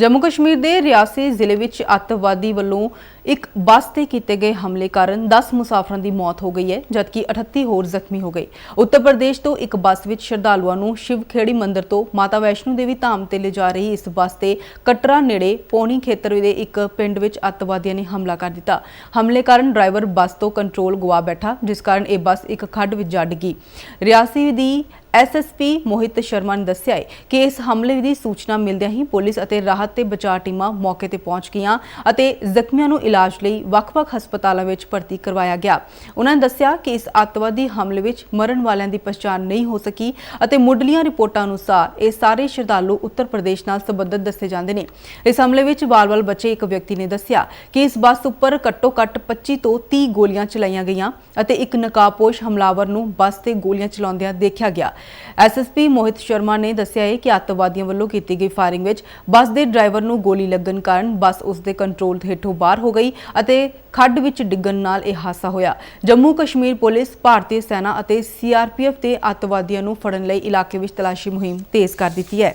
ਜੰਮੂ ਕਸ਼ਮੀਰ ਦੇ ਰਿਆਸੀ ਜ਼ਿਲ੍ਹੇ ਵਿੱਚ ਅੱਤਵਾਦੀ ਵੱਲੋਂ ਇੱਕ ਬੱਸ ਤੇ ਕੀਤੇ ਗਏ ਹਮਲੇ ਕਾਰਨ 10 ਮੁਸਾਫਰਾਂ ਦੀ ਮੌਤ ਹੋ ਗਈ ਹੈ, ਜਦਕਿ 38 ਹੋਰ ਜ਼ਖਮੀ ਹੋ ਗਏ। ਉੱਤਰ ਪ੍ਰਦੇਸ਼ ਤੋਂ ਇੱਕ ਬੱਸ ਵਿੱਚ ਸ਼ਰਧਾਲੂਆਂ ਨੂੰ ਸ਼ਿਵਖੇੜੀ ਮੰਦਿਰ ਤੋਂ ਮਾਤਾ ਵੈਸ਼ਨੋ ਦੇਵੀ ਧਾਮ ਤੇ ਲਿਜਾ ਰਹੀ ਇਸ ਬੱਸ ਤੇ ਕਟਰਾ ਨੇੜੇ ਪੌਣੀ ਖੇਤਰ ਦੇ ਇੱਕ ਪਿੰਡ ਵਿੱਚ ਅੱਤਵਾਦੀਆਂ ਨੇ ਹਮਲਾ ਕਰ ਦਿੱਤਾ। ਹਮਲੇ ਕਾਰਨ ਡਰਾਈਵਰ ਬੱਸ ਤੋਂ ਕੰਟਰੋਲ ਗਵਾ ਬੈਠਾ, ਜਿਸ ਕਾਰਨ ਇਹ ਬੱਸ ਇੱਕ ਖੱਡ ਵਿੱਚ ਜਾ ਡਿੱਗੀ ਰਿਆਸੀ ਦੀ ਐਸਐਸਪੀ ਮੋਹਿਤ ਸ਼ਰਮਾ ਨੇ ਦੱਸਿਆ ਹੈ ਕਿ ਇਸ ਹਮਲੇ ਦੀ ਸੂਚਨਾ ਮਿਲਦਿਆਂ ਹੀ ਪੁਲਿਸ ਅਤੇ ਰਾਹਤ ਤੇ ਬਚਾਅ ਟੀਮਾਂ ਮੌਕੇ ਤੇ ਪਹੁੰਚ ਗਈਆਂ ਅਤੇ ਜ਼ਖਮੀਆਂ ਨੂੰ ਇਲਾਜ ਲਈ ਵੱਖ-ਵੱਖ ਹਸਪਤਾਲਾਂ ਵਿੱਚ ਭਰਤੀ ਕਰਵਾਇਆ ਗਿਆ। ਉਹਨਾਂ ਨੇ ਦੱਸਿਆ ਕਿ ਇਸ ਅੱਤਵਾਦੀ ਹਮਲੇ ਵਿੱਚ ਮਰਨ ਵਾਲਿਆਂ ਦੀ ਪਛਾਣ ਨਹੀਂ ਹੋ ਸਕੀ ਅਤੇ ਮੁੱਢਲੀਆਂ ਰਿਪੋਰਟਾਂ ਅਨੁਸਾਰ ਇਹ ਸਾਰੇ ਸ਼ਰਧਾਲੂ ਉੱਤਰ ਪ੍ਰਦੇਸ਼ ਨਾਲ ਸੰਬੰਧਿਤ ਦੱਸੇ ਜਾਂਦੇ ਨੇ। ਇਸ ਹਮਲੇ ਵਿੱਚ ਬਾਲ-ਬਾਲ ਬੱਚੇ ਇੱਕ ਵਿਅਕਤੀ ਨੇ ਦੱਸਿਆ ਕਿ ਇਸ ਬੱਸ ਉੱਪਰ ਘੱਟੋ-ਘੱਟ 25 ਤੋਂ 30 ਗੋਲੀਆਂ ਚਲਾਈਆਂ ਗਈਆਂ ਅਤੇ ਇੱਕ ਨਕਾਬਪੋਸ਼ ਹਮਲਾਵਰ ਨੂੰ ਬੱਸ ਤੇ ਗੋਲੀਆਂ ਚਲਾਉਂਦਿਆਂ ਦੇਖਿਆ ਗਿਆ। ਐਸਐਸਪੀ ਮੋਹਿਤ ਸ਼ਰਮਾ ਨੇ ਦੱਸਿਆ ਹੈ ਕਿ ਅੱਤਵਾਦੀਆਂ ਵੱਲੋਂ ਕੀਤੀ ਗਈ ਫਾਇਰਿੰਗ ਵਿੱਚ ਬੱਸ ਦੇ ਡਰਾਈਵਰ ਨੂੰ ਗੋਲੀ ਲੱਗਣ ਕਾਰਨ ਬੱਸ ਉਸ ਦੇ ਕੰਟਰੋਲ ਹੇਠੋਂ ਬਾਹਰ ਹੋ ਗਈ। ਅਤੇ ਖੱਡ ਵਿੱਚ ਡਿੱਗਣ ਨਾਲ ਇਹ ਹਾਦਸਾ ਹੋਇਆ। ਜੰਮੂ ਕਸ਼ਮੀਰ ਪੁਲਿਸ, ਭਾਰਤੀ ਸੈਨਾ ਅਤੇ ਸੀਆਰਪੀਐਫ ਦੇ ਅੱਤਵਾਦੀਆਂ ਨੂੰ ਫੜਨ ਲਈ ਇਲਾਕੇ ਵਿੱਚ ਤਲਾਸ਼ੀ ਮੁਹਿੰਮ ਤੇਜ਼ ਕਰ ਦਿੱਤੀ ਹੈ।